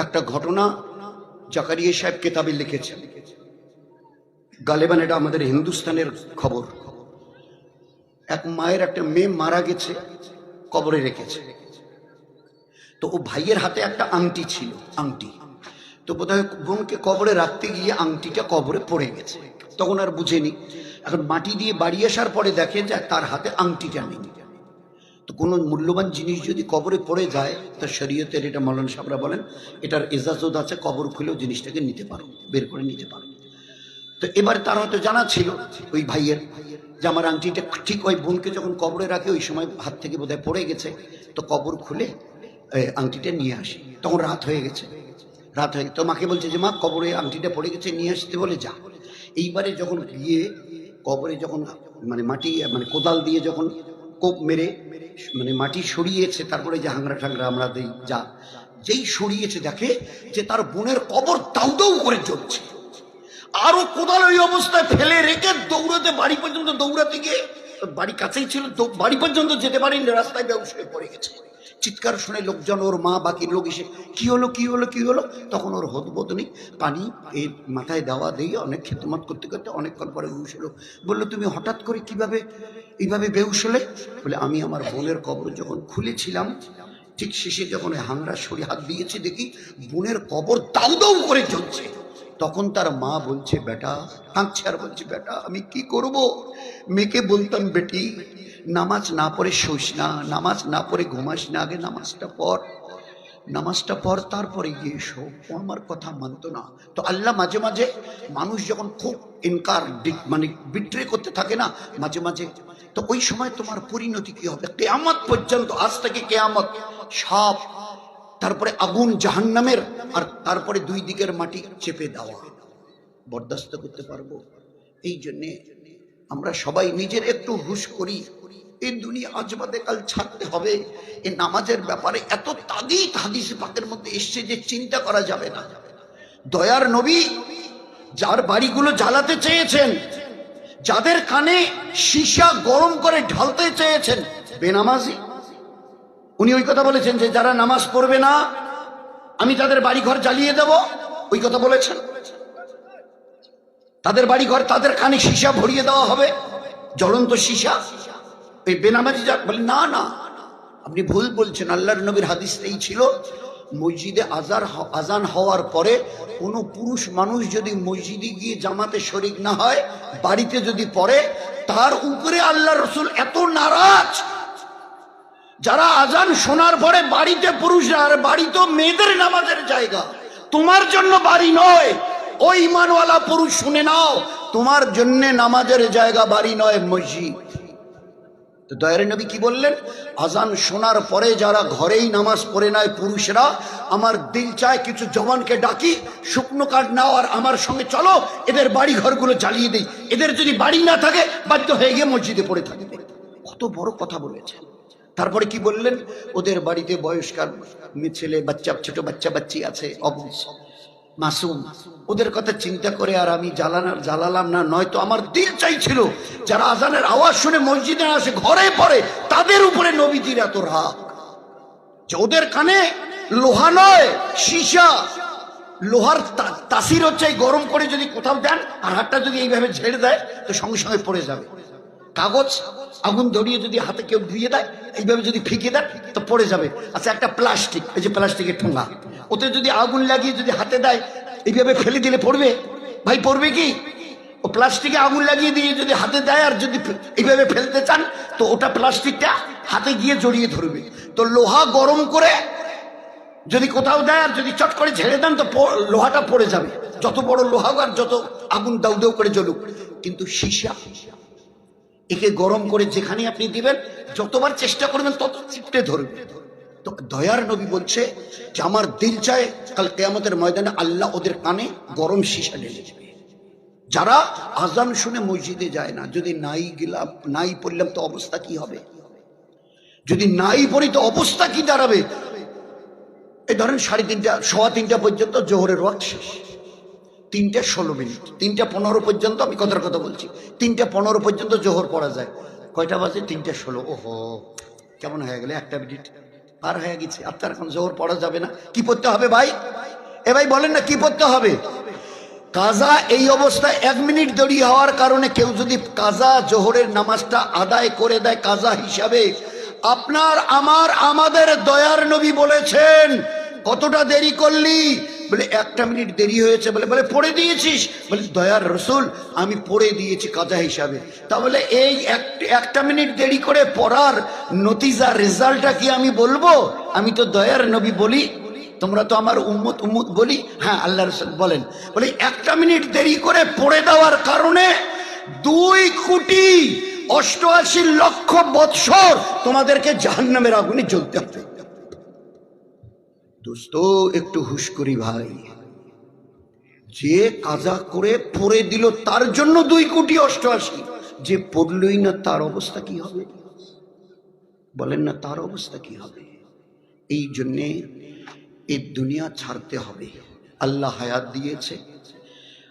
একটা ঘটনা জাকারিয়া সাহেব কেতাবে লিখেছেন গালেবান, এটা আমাদের হিন্দুস্তানের খবর। এক মায়ের একটা মেয়ে মারা গেছে, কবরে রেখেছে। তো ও ভাইয়ের হাতে একটা আংটি ছিল, আংটি। তো বোধহয় বোনকে কবরে রাখতে গিয়ে আংটিটা কবরে পড়ে গেছে। তখন আর বুঝেনি। এখন মাটি দিয়ে বাড়ি আসার পরে দেখে যে তার হাতে আংটিটা নেই। তো কোনো মূল্যবান জিনিস যদি কবরে পড়ে যায়, তা শরীয়তের এটা মৌলান সাহরা বলেন, এটার এজাজত আছে, কবর খুলেও জিনিসটাকে নিতে পারো, বের করে নিতে পারো। তো এবার তার হয়তো জানা ছিল, ওই ভাইয়ের, যে আমার আংটিটা ঠিক ওই বোনকে যখন কবরে রাখে, ওই সময় হাত থেকে বোধহয় পড়ে গেছে, তো কবর খুলে আংটিটা নিয়ে আসি। তখন রাত হয়ে গেছে। রাত হয়ে তো মাকে বলছে যে, মা, কবরে আংটিটা পড়ে গেছে, নিয়ে আসতে বলে যা। এইবারে যখন গিয়ে কবরে যখন মানে মাটি মানে কোদাল দিয়ে যখন কোপ মেরে মানে মাটি সরিয়েছে, তারপরে যে হাংরা ঠাংরা আমরা দিই, যা। যেই সরিয়েছে, দেখে যে তার বোনের কবর দাউ দাউ করে জ্বলছে। আরও কোদাল ওই অবস্থায় ফেলে রেখে দৌড়াতে, বাড়ি পর্যন্ত দৌড়াতে গিয়ে, বাড়ি কাছেই ছিল বাড়ি পর্যন্ত যেতে পারেনি, রাস্তায় ব্যবসায় পড়ে গেছে। চিৎকার শুনে লোকজন ওর মা বাকি লোক এসে, কি হলো কি হলো কি হলো? তখন ওর হদবোধ নেই। পানি এই মাথায় দেওয়া দিয়ে অনেক খেতমত করতে করতে অনেকক্ষণ পরে বেউস হলো বলল, তুমি হঠাৎ করে কীভাবে, এইভাবে বেউস হলে? বলে, আমি আমার বোনের কবর যখন খুলেছিলাম, ঠিক শেষে যখন হাংরা সরে হাত দিয়েছে দেখি বোনের কবর দাউ দাউ করে চলছে তখন তার মা বলছে, বেটা, কাঁদছে আর বলছে, বেটা, আমি কি করব? মেয়েকে বলতাম, বেটি নামাজ না পড়ে শোস না, নামাজ না পড়ে ঘুমাস না, আগে নামাজটা পড়। নামাজটা পড়, তারপরে গিয়ে শো। ও আমার কথা মানতো না। তো আল্লাহ মাঝে মাঝে মানুষ যখন খুব ইনকার মানে বিট্রে করতে থাকে না, মাঝে মাঝে, তো ওই সময় তোমার পরিণতি কি হবে? কেয়ামত পর্যন্ত, আজ থেকে কেয়ামত, সব। তারপরে আগুন জাহান্নামের, আর তারপরে দুই দিকের মাটি চেপে দেওয়া। বরদাস্ত করতে পারব। এই জন্যে আমরা সবাই নিজের একটু হুশ করি। এই দুনিয়া আজ বাদে কাল ছাড়তে হবে। এই নামাজের ব্যাপারে এত তাদিত হাদিস পাকের মধ্যে এসছে যে চিন্তা করা যাবে না। দয়ার নবী যার বাড়িগুলো জ্বালাতে চেয়েছেন, যাদের কানে সীসা গরম করে ঢালতে চেয়েছেন, বেনামাজি। উনি ওই কথা বলেছেন যে, যারা নামাজ পড়বে না, আমি তাদের বাড়ি ঘর জ্বালিয়ে দেব। ওই কথা বলেছেন। তাদের বাড়ি ঘর তাদের কানে সীসা ভরিয়ে দেওয়া হবে, জ্বলন্ত সীসা। বেনামাজি যা বলে, না না, আপনি ভুল বলছেন। আল্লাহর নবীর হাদিস এই ছিল, মসজিদে আজার আজান হওয়ার পরে কোনো পুরুষ মানুষ যদি মসজিদে গিয়ে জামাতে শরিক না হয়, বাড়িতে যদি পড়ে, তার উপরে আল্লাহ রসুল এত নারাজ। যারা আজান শোনার পরে বাড়িতে পুরুষরা, আর বাড়ি তো মেয়েদের নামাজের জায়গা। তোমার জন্য বাড়ি নয়। ওই ইমানওয়ালা পুরুষ, শুনে নাও। তোমার জন্য নামাজের জায়গা বাড়ি নয়, মসজিদ। তো দয়ারে নবী কি বললেন? আজান শোনার পরে যারা ঘরেই নামাজ পড়ে নেয় পুরুষরা, আমার দিল চায় কিছু জওয়ানকে ডাকি, শুকনো কাঠ নাও আর আমার সঙ্গে চলো, এদের বাড়ি ঘরগুলো জ্বালিয়ে দিই। এদের যদি বাড়ি না থাকে, বাধ্য হয়ে গিয়ে মসজিদে পড়ে থাকে। কত বড় কথা বলেছেন তারপরে কি বললেন? ওদের বাড়িতে বয়স্কার ছেলে, বাচ্চা, ছোট বাচ্চা, বাচ্চি আছে অবুঝ মাসুম, ওদের কথা চিন্তা করে আর আমি জ্বালানার, জ্বালালাম না, নয়তো আমার দিল চাইছিল। যারা আজানের আওয়াজ শুনে মসজিদে আসে, ঘরে পড়ে, তাদের উপরে নবীজির এত রাগ। যে ওদের কানে লোহা নয়, সীসা। লোহার তাসির হচ্ছে গরম করে যদি কোথাও দেন, আর হাতটা যদি এইভাবে ঝেড়ে দেয়, তো সঙ্গে সঙ্গে পড়ে যাবে। কাগজ, আগুন ধরিয়ে যদি হাতে কেউ ধুয়ে দেয়, এইভাবে যদি ফিকে দেয়, তো পড়ে যাবে। আচ্ছা একটা প্লাস্টিক, এই যে প্লাস্টিকের ঠোঙা, ওতে যদি আগুন লাগিয়ে যদি হাতে দেয়, এইভাবে ফেলে দিলে পড়বে? ভাই, পড়বে কি? ও প্লাস্টিকে আগুন লাগিয়ে দিয়ে যদি হাতে দেয় আর যদি এইভাবে ফেলতে চান, তো ওটা প্লাস্টিকটা হাতে গিয়ে জড়িয়ে ধরবে। তো লোহা গরম করে যদি কোথাও দেয় আর যদি চট করে ঝেড়ে দেন, তো লোহাটা পড়ে যাবে। যত বড় লোহা আর যত আগুন দাউ দাউ করে জ্বলুক। কিন্তু সীসা একে গরম করে যেখানে আপনি দিবেন, যতবার চেষ্টা করবেন, তত চিপটে ধরবে। তো দয়ার নবী বলছে যে, আমার দিল চায় কাল কেয়ামতের ময়দানে আল্লাহ ওদের কানে গরম সীসা ঢেলে দেবে। যারা আজান শুনে মসজিদে যায় না, যদি নাই গেলাম, নাই পড়লাম তো অবস্থা কি হবে? যদি নাই পড়ি তো অবস্থা কি দাঁড়াবে? এই ধরেন সাড়ে তিনটা, সোয়া তিনটা পর্যন্ত জোহরের ওয়াক্ত শেষ। তিনটে ষোলো মিনিট, তিনটা পনেরো পর্যন্ত আমি কথার কথা বলছি। তিনটে পনেরো পর্যন্ত জোহর পড়া যায়। কয়টা বাজে? তিনটে ষোলো। ওহো, কেমন হয়ে গেলে একটা মিনিট? পার হয়ে গেছে। আপনার এখন জোহর পড়া যাবে না। কি পড়তে হবে ভাই? এ ভাই, বলেন না, কি পড়তে হবে? কাজা এই অবস্থায় এক মিনিট দেরি হওয়ার কারণে কেউ যদি কাজা জোহরের নামাজটা আদায় করে দেয় কাজা হিসাবে, আপনার, আমার, আমাদের দয়ার নবী বলেছেন, কতটা দেরি করলি? বলে, একটা মিনিট দেরি হয়েছে, বলে বলে, পড়ে দিয়েছিস? বলে, দয়ার রসুল, আমি পড়ে দিয়েছি কাজা হিসাবে। তাহলে এই এক- একটা মিনিট দেরি করে পড়ার নতিজা রেজাল্টটা কি আমি বলব? আমি তো দয়ার নবী বলি। তোমরা তো আমার উম্মত উম্মত বলি। হ্যাঁ আল্লাহ রসুল বলেন। বলে, একটা মিনিট দেরি করে পড়ে দেওয়ার কারণে দুই কোটি অষ্টআশি লক্ষ বৎসর তোমাদেরকে জাহান্নামের আগুনে জ্বলতে হবে। দোস্ত, একটু হুশ করি ভাই। যে কাজা করে পড়ে দিল, তার জন্য দুই কোটি অষ্টআশি। যে পড়লই না, তার অবস্থা কি হবে? বলেন না, তার অবস্থা কি হবে? এই জন্যে এই দুনিয়া ছাড়তে হবে। আল্লাহ হায়াত দিয়েছে।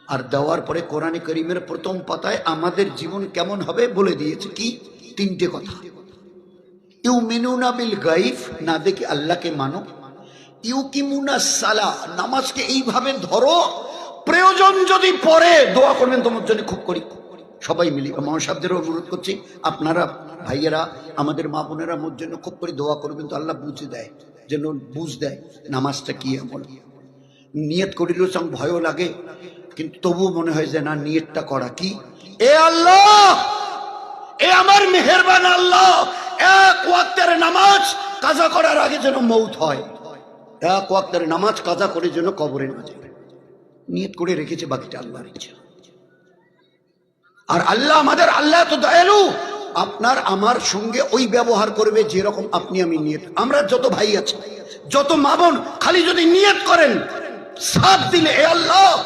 আর দেওয়ার পরে কোরআনে করিমের প্রথম পাতায় আমাদের জীবন কেমন হবে বলে দিয়েছে। কি? তিনটে কথা। ইউ মিনুনা বিল গাইফ, না দেখে আল্লাহকে মানো। ইউ কিমুনা সালা, নামাজকে এইভাবে ধরো, প্রয়োজন যদি পড়ে, দোয়া করবেন তোমার জন্য খুব করি। সবাই মিলি মহাসাবদেরও অনুরোধ করছি, আপনারা, ভাইয়েরা, আমাদের মা বোনেরা মোর জন্য খুব করে দোয়া করবেন, তো আল্লাহ বুঝে দেয়, যেন বুঝ দেয় নামাজটা কি এমন নিয়ত করিলেও সঙ্গ ভয়ও লাগে, কিন্তু তবুও মনে হয় যে না, নিয়তটা করা কি? এ আল্লাহ! এ আমার মেহেরবান আল্লাহ! এক ওয়াক্তের নামাজ কাজা করার আগে যেন মৌত হয়। এক ওয়াক্তের নামাজ কাজা করে যেন কবরে না যায়। নিয়ত করে রেখেছে বাকিটা আল্লাহর ইচ্ছা। আর আল্লাহ আমাদের, আল্লাহ তো দয়ালু। আপনার আমার সঙ্গে ওই ব্যবহার করবে যেরকম আপনি আমি নিয়ত। আমরা যত ভাই আছে, যত মা বোন, খালি যদি নিয়ত করেন সাত দিলে এ আল্লাহ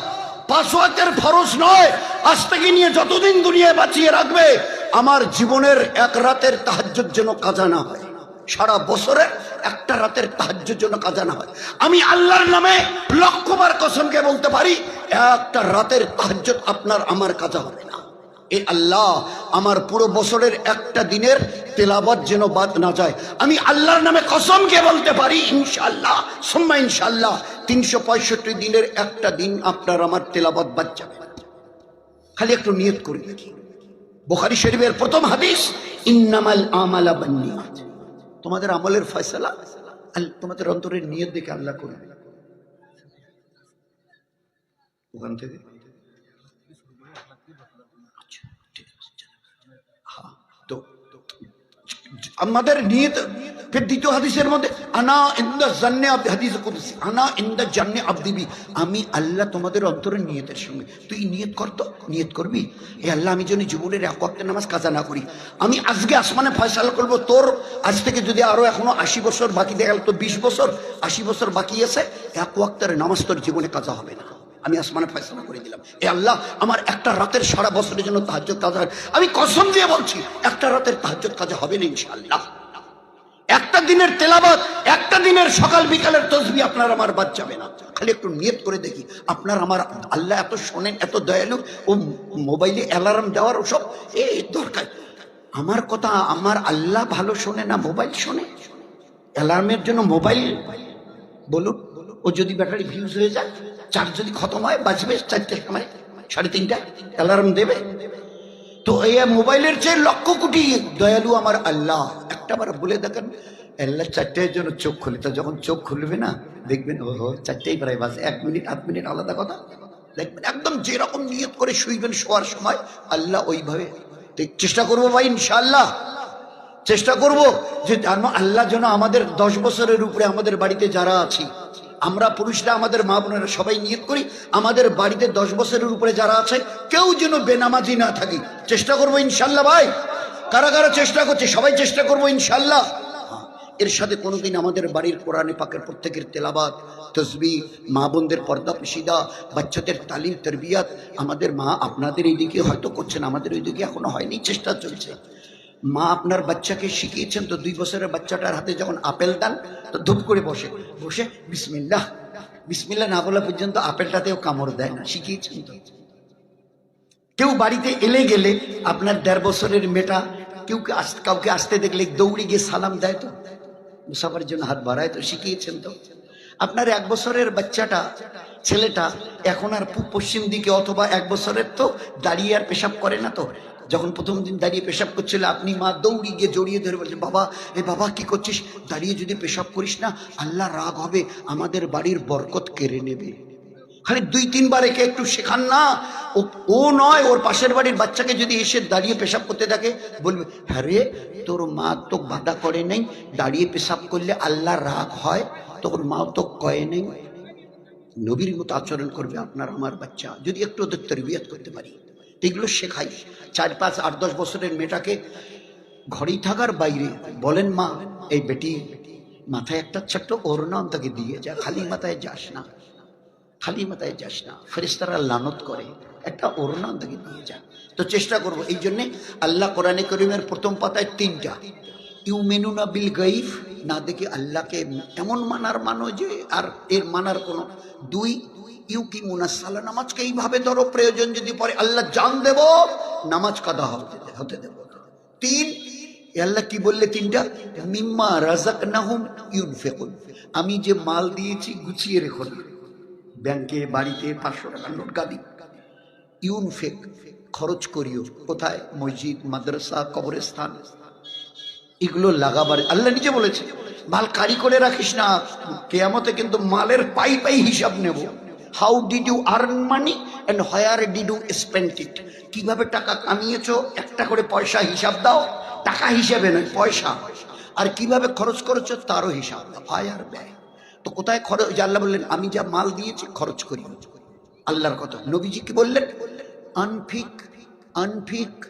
পাঁচ ওয়াক্তের ফরজ নয়। আজ থেকে নিয়ে যতদিন দুনিয়ায় বাঁচিয়ে রাখবে, আমার জীবনের এক রাতের তাহাজ্জুদ যেন কাজা না হয়। সারা বছরে একটা রাতের তাহাজ্জুদ যেন কাজা না হয়। আমি আল্লাহর নামে লক্ষবার কসমকে বলতে পারি, একটা রাতের তাহাজ্জুদ আপনার আমার কাজা হবে না। এ আল্লাহ, আমার পুরো বছরের একটা দিনের তেলাবাদ যেন বাদ না যায়। আমি আল্লাহর নামে কসমকে বলতে পারি ইনশাল্লাহ সোম্মা ইনশাল্লাহ তিনশো পঁয়ষট্টি দিনের একটা দিন আপনার আমার তেলাবাদ বাদ যাবে। খালি একটু নিয়ত করে বোখারি শরীফের প্রথম হাদিস, ইন্নামাল আমালা বান্নিয়াত। তোমাদের আমলের ফয়সালা তোমাদের অন্তরের নিয়ত দেখে আল্লাহ করবে ওখান থেকে আচ্ছা, ঠিক আছে, হ্যাঁ, তো আমাদের নিয়ত ফির দ্বিতীয় হাদিসের মধ্যে, আনা ইন্দা জান্নে আব- হাদিস কুদসি, আনা ইন্দা জান্নে আবদিবি আমি আল্লাহ তোমাদের অন্তরের নিয়তের সঙ্গে, তুই নিয়ত কর তো, নিয়ত করবি? এ আল্লাহ, আমি যেন জীবনের এক ওয়াক্তের নামাজ কাজা না করি। আমি আজকে আসমানে ফয়সালা করব, তোর আজ থেকে যদি আরও এখনও আশি বছর বাকি দেখা তো বিশ বছর, আশি বছর বাকি আছে, এক ওয়াক্তের নামাজ তোর জীবনে কাজা হবে না। আমি আসমানে ফয়সলা করে দিলাম। এ আল্লাহ, আমার একটা রাতের সারা বছরের জন্য তাহাজ্জুদ কাজা হয়। আমি কসম দিয়ে বলছি, একটা রাতের তাহাজ্জুদ কাজা হবে না ইনশাআল্লাহ। একটা দিনের তেলাবাদ একটা দিনের সকাল বিকালের তসবি আপনার আমার বাদ যাবে না। খালি একটু নিয়ত করে দেখি, আপনার আমার আল্লাহ এত শোনেন, এত দয়ালু, ও মোবাইলে অ্যালার্ম দেওয়ার ওসব এ দরকার। আমার কথা, আমার আল্লাহ ভালো শোনে না মোবাইল শোনে? অ্যালার্মের জন্য মোবাইল বলুন, ও যদি ব্যাটারি ফিউজ হয়ে যায়? চার্জ যদি খতম হয় বাঁচবে চারটের সময় সাড়ে তিনটা অ্যালার্ম দেবে। তো এই মোবাইলের চেয়ে লক্ষ কোটি দয়ালু আমার আল্লাহ একটা বার বলে দেখেন আল্লাহ চারটের জন্য চোখ খুলে তো যখন চোখ খুলবে না দেখবেন ও হো, চারটেই প্রায় বাজে এক মিনিট আধ মিনিট আলাদা কথা। দেখবেন একদম যেরকম নিয়ত করে শুইবেন শোয়ার সময় আল্লাহ ওইভাবে চেষ্টা করব ভাই ইনশাআল্লাহ। চেষ্টা করব যে আল্লাহ যেন আমাদের দশ বছরের উপরে আমাদের বাড়িতে যারা আছি আমরা পুরুষরা আমাদের মা বোনেরা সবাই নিয়ত করি। আমাদের বাড়িতে দশ বছরের উপরে যারা আছে কেউ যেন বেনামাজি না থাকি। চেষ্টা করব ইনশাল্লাহ ভাই। কারা কারা চেষ্টা করছে সবাই চেষ্টা করব ইনশাল্লাহ। হ্যাঁ, এর সাথে কোনোদিন আমাদের বাড়ির কোরআনে পাকের প্রত্যেকের তেলাবাদ তসবি মা বোনদের পর্দা পিসিদা বাচ্চাদের তালিম তরবিয়াত আমাদের মা আপনাদের এইদিকে হয়তো করছেন আমাদের ওইদিকে এখনও হয়নি চেষ্টা চলছে। মা আপনার বাচ্চাকে শিখিয়েছেন তো দুই বছরের বাচ্চাটার হাতে যখন আপেল দান তো ধূপ করে বসে। বসে বিসমিল্লাহ। বিসমিল্লা না বলা পর্যন্ত আপেলটাতেও কামড় দেয় না। শিখিয়েছেন তো। কেউ বাড়িতে এলে গেলে আপনার দেড় বছরের মেয়েটা কেউ কাউকে আসতে দেখলে দৌড়ে গিয়ে সালাম দেয় তো। মুসাফার জন্য হাত বাড়ায় তো। শিখিয়েছেন তো। আপনার এক বছরের বাচ্চাটা, ছেলেটা এখন আর পশ্চিম দিকে অথবা এক বছরের তো দাঁড়িয়ে আর পেশাব করে না তো। যখন প্রথম দিন দাঁড়িয়ে পেশাব করছিল, আপনি মা দৌড়ি গিয়ে জড়িয়ে ধরে বলছে বাবা, এ বাবা, কি করছিস? দাঁড়িয়ে যদি পেশাব করিস না, আল্লাহ রাগ হবে, আমাদের বাড়ির বরকত কেড়ে নেবে। খালি দুই, তিনবার একে একটু শেখান না। ও নয়, ওর পাশের বাড়ির বাচ্চাকে যদি এসে দাঁড়িয়ে পেশাব করতে থাকে বলবে হ্যাঁ রে, তোর মা তো বাধা করে নেই, দাঁড়িয়ে পেশাব করলে আল্লাহ রাগ হয়, তোর মা তো কয়ে নেই। নবীর মতো আচরণ করবে আপনার, আমার বাচ্চা। যদি একটু ওদের তরবিয়ত করতে পারি। এগুলো শেখাই। চার, পাঁচ, আট, দশ বছরের মেয়েটাকে ঘরেই থাকার বাইরে বলেন মা, এই বেটি, মাথায় একটা ছোট্ট ওরনাম তাকে দিয়ে যা, খালি মাথায় যাস না, খালি মাথায় যাস না। ফেরিস্তারা লানত করে, একটা ওরনাম তাকে দিয়ে যা। তো চেষ্টা করব। এই জন্যে আল্লাহ কোরআনে করিমের প্রথম পাতায় তিনটা ইউ মেনু না বিল গাইফ না দেখে আল্লাহকে এমন মানার মানো যে, আর এর মানার কোনো, দুই ইউ কি মুনাসালা নামাজকে এইভাবে ধরো, প্রয়োজন যদি পরে আল্লাহ জান দেব, নামাজ কাদা হতে হতে দেব। তিন আল্লাহ কি বললে তিনটা? মিম্মা রাজাক নাহুম ইউনফেকুন। আমি যে মাল দিয়েছি, গুছিয়ে রেখো ব্যাংকে, বাড়িতে, পাঁচশো টাকা নোট গাদি ইউনফেক, খরচ করিও। কোথায়? মসজিদ, মাদ্রাসা, কবরস্থান। এগুলো লাগাবার, আল্লাহ নিজে বলেছে, মাল কারি করে রাখিস না। কেয়ামতে কিন্তু মালের পাই পাই হিসাব নেব। How did you earn money and where did you spend it কীভাবে টাকা কামিয়েছো? একটা করে পয়সা হিসাব দাও। টাকা হিসাবে নয়, পয়সা। আর কীভাবে খরচ করেছ? তারও হিসাব দাও। আয় আর ব্যয়। তো কোথায় খরচ? আল্লাহ বললেন, আমি যা মাল দিয়েছি, খরচ করি। আল্লাহর কথা। নবীজি কি বললেন? আনফিক আনফিক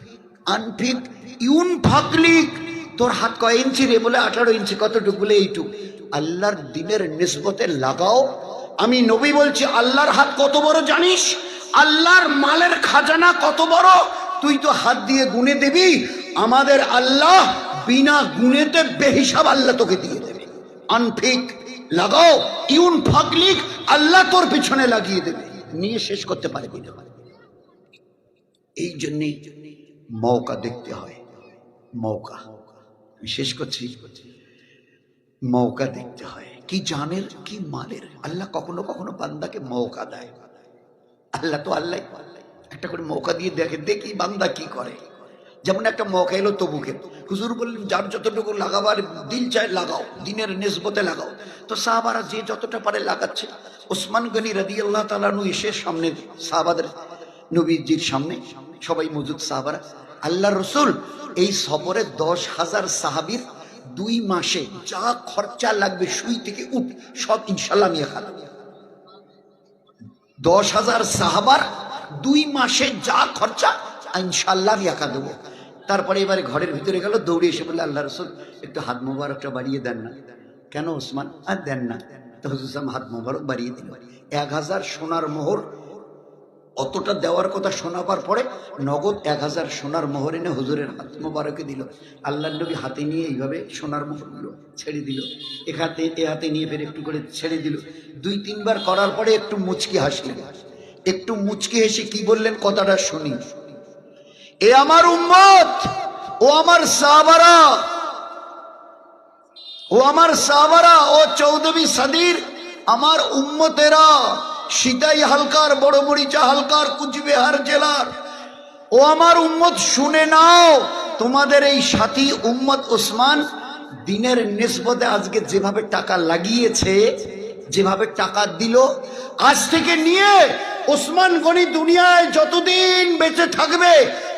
আনফিক, ইউন ফাকলিক তোর হাত কয় ইঞ্চি রে? বলে, আঠারো ইঞ্চি, কতটুকু বলে এইটুক? আল্লাহর দিনের নিসবতে লাগাও আমি নবী বলছি, আল্লাহর হাত কত বড় জানিস? আল্লাহর মালের খাজানা কত বড়? তুই তো হাত দিয়ে গুনে দিবি, আমাদের আল্লাহ বিনা গুনেতে বেহিসাব আল্লাহ তোকে দিয়ে দেবে। আনফিক, লাগাও, ইউন ফাকলিক আল্লাহ তোর পিছনে লাগিয়ে দেবে। নিয়ে শেষ করতে পারবি না। এই জন্যেই মৌকা দেখতে হয়। মৌকা আমি শেষ করছি। মৌকা দেখতে হয়। কি জানের, কি মালের? আল্লাহ কখনো কখনো বান্দাকে মৌকা দেয়। আল্লাহ তো আল্লাহ। একটা করে মৌকা দিয়ে দেখে, দেখি বান্দা কি করে। যেমন একটা মৌকা এলো তবুকে। হুজুর বললেন, যার যতটুকু লাগাবার দিল চায় লাগাও, দিনের নিসবতে লাগাও। তো সাহাবারা যে যতটা পারে লাগাচ্ছে। ওসমান গনি রাদি আল্লাহ তালানু এসে সামনে, সাহাবাদের নবীজির সামনে, সবাই মজুদ সাহাবারা আল্লাহ রসুল, এই সফরে দশ হাজার সাহাবির দুই মাসে যা খরচা লাগবে সুই থেকে উঠ, সব ইনশাল্লাহ আমি খালাম। দশ হাজার সাহাবার দুই মাসে যা খরচা ইনশাল্লাহ আমি একা দেবো। তারপরে এবারে ঘরের ভিতরে গেল, দৌড়ে এসে বললে, আল্লাহ রসুল, একটু হাত মোবারকটা বাড়িয়ে দেন না। কেন ওসমান? আর দেন না। তো হুজুসাম হাত মোবারক বাড়িয়ে দিল। এক হাজার সোনার মোহর অতটা দেওয়ার কথা শোনাবার পরে নগদ এক হাজার সোনার মোহর এনে হুজুরের হাত মোবারকে দিল। আল্লাহ নবী হাতে নিয়ে এইভাবে সোনার মোহরগুলো ছেড়ে দিল। এ হাতে এ হাতে নিয়ে ফের একটু করে ছেড়ে দিল। দুই, তিনবার করার পরে একটু মুচকি হাসলেন। একটু মুচকি হেসে কি বললেন কথাটা শুনি। এ আমার উম্মত, ও আমার সাহাবারা, ও আমার সাহাবারা, ও চৌদবী সাদির, আমার উম্মতেরা সীতাই হালকার, বড় মরিচা হালকার, কুচবিহার জেলার। ও আমার উম্মত, শুনে নাও, তোমাদের এই সাথী উম্মত ওসমান দিনের নিসবতে আজকে যেভাবে টাকা লাগিয়েছে, যেভাবে টাকা দিল, আজ থেকে নিয়ে ওসমান গনি দুনিয়ায় যতদিন বেঁচে থাকবে,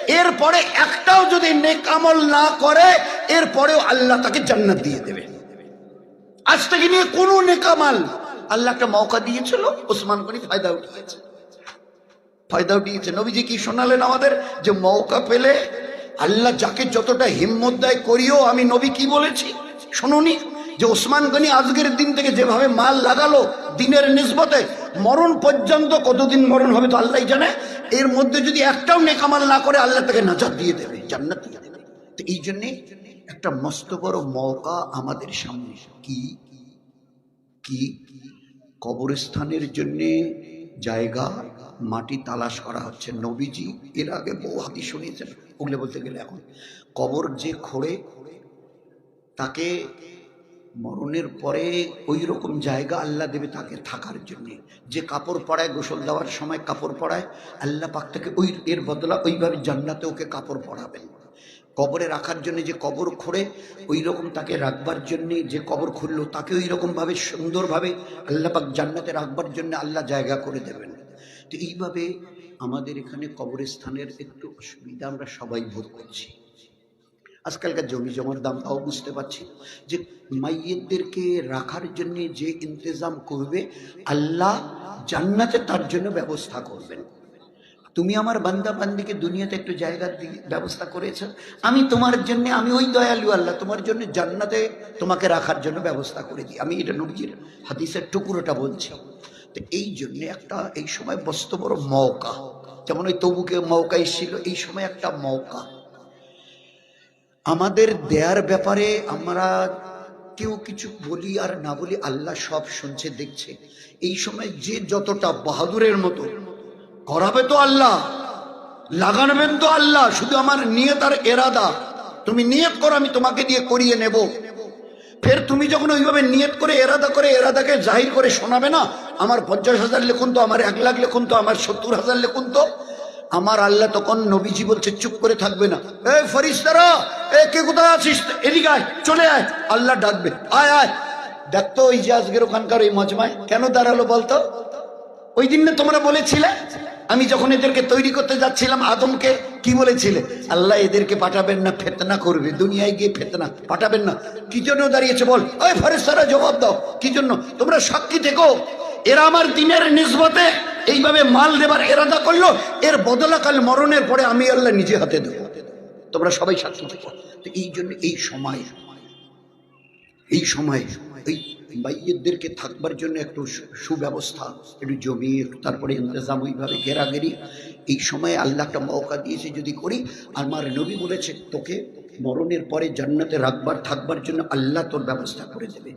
এরপরে একটাও যদি নেক আমল না করে, এরপরেও আল্লাহ তাকে জান্নাত দিয়ে দেবে। আজ থেকে নিয়ে কোনো নেকামাল আল্লাহ একটা মৌকা দিয়েছিল, ওসমান গনি ফায়দা উঠিয়েছে। ফায়দা উঠিয়েছে। নবীজি কি শোনালেন আমাদের যে মৌকা পেলে আল্লাহ যাকে যতটা হিম্মত দেয় করিও, আমি নবী কি বলেছি? শুনুনি, যে ওসমান গনি আজকের দিন থেকে যেভাবে মাল লাগালো, দিনের নিসবতে, মরণ পর্যন্ত কতদিন মরণ হবে তো আল্লাহ জানে। এর মধ্যে যদি একটাও নেকামাল না করে, আল্লাহ তাকে নাজাত দিয়ে দেবে, জান্নাত দিয়ে দেবে। তো এই জন্যে একটা মস্ত বড় মৌকা আমাদের সামনে। কি? কি? কবরস্থানের জন্যে জায়গা, মাটি তালাশ করা হচ্ছে। নবীজি এর আগে বহু হাদিস শুনিয়েছেন। ওগুলো বলতে গেলে এখন কবর যে খোঁড়ে, তাকে মরণের পরে ওই রকম জায়গা আল্লাহ দেবে তাকে থাকার জন্য। যে কাপড় পরায়, গোসল দেওয়ার সময় কাপড় পরায়, আল্লাহ পাক তাকে ওই, এর বদলা ওইভাবে জান্নাতে ওকে কাপড় পরাবেন। কবরে রাখার জন্য যে কবর খোঁড়ে ওই রকম তাকে রাখবার জন্য যে কবর খুললো, তাকে ওই রকমভাবে সুন্দরভাবে আল্লাহ পাক জান্নাতে রাখবার জন্য আল্লাহ জায়গা করে দেবেন। তো এইভাবে আমাদের এখানে কবরস্থানের একটু অসুবিধা আমরা সবাই ভোগ করছি। আজকালকার জমি জমার দাম তাও বুঝতে পারছি যে মাইয়েদেরকে রাখার জন্য যে ইন্তজাম করবে, আল্লাহ জান্নাতে তার জন্য ব্যবস্থা করবেন। তুমি আমার বান্দা বান্দিকে দুনিয়াতে একটু জায়গার ব্যবস্থা করেছ? আমি তোমার জন্য, আমি ওই দয়ালু আল্লাহ, তোমার জন্য জান্নাতে তোমাকে রাখার জন্য ব্যবস্থা করে দিই। আমি এটা নবীজির হাদিসের টুকুরোটা বলছি। তো এই জন্য একটা, এই সময় বস্ত বড় মৌকা যেমন ওই তবুকে মৌকা এসেছিল এই সময় একটা মৌকা আমাদের দেয়ার ব্যাপারে আমরা কেউ কিছু বলি আর না বলি, আল্লাহ সব শুনছে, দেখছে। এই সময় যে যতটা বাহাদুরের মতো করাবে তো আল্লাহ, লাগানবেন তো আল্লাহ, শুধু আমার নিয়ত আর এরাদা। তুমি নিয়ত করো, আমি তোমাকে দিয়ে করিয়ে নেব। ফের তুমি যখন ওইভাবে নিয়ত করে, এরাদা করে, এরাদাকে জাহির করে শোনাবে না, আমার পঞ্চাশ হাজার লিখুন তো, আমার এক লাখ লেখুন তো, আমার সত্তর হাজার লিখুন তো, আমার আল্লাহ তখন নবীজি বলছে, চুপ করে থাকবে না। এ ফরিস্তারা, এ কে কোথায় আছিস? এদিকে আয়, চলে আয়। আল্লাহ ডাকবে, আয় আয়। দেখতো ওই যে আজকের ওখানকার ওই মজমায়, কেন দাঁড়াল বলতো? ওই দিন না তোমরা বলেছিলে? আমি যখন এদেরকে তৈরি করতে যাচ্ছিলাম, আদমকে কি বলেছিলে? আল্লাহ এদেরকে পাঠাবেন না, ফেতনা করবে। দুনিয়ায় গিয়ে ফেতনা। পাঠাবেন না। কি জন্য দাঁড়িয়েছে বল? ওই ফরেস্তারা জবাব দাও। কি জন্য? তোমরা সাক্ষী থেকো। এরা আমার দিনের নিসবতে এইভাবে মাল দেবার এরাদা করল। এর বদলাকাল মরণের পরে আমি আল্লাহ নিজে হাতে দেবো। তোমরা সবাই সাক্ষী থেকো। এই জন্য এই সময় এই সময়, এই মাইয়েদেরকে থাকবার জন্য একটু সুব্যবস্থা, একটু জমি একটু তারপরে ইন্তজাম ওইভাবে ঘেরাঘেরি। এই সময় আল্লাহ একটা মৌকা দিয়েছে যদি করি, আমার নবী বলেছে, তোকে মরণের পরে জান্নাতে রাখবার, থাকবার জন্য আল্লাহ তোর ব্যবস্থা করে দেবে।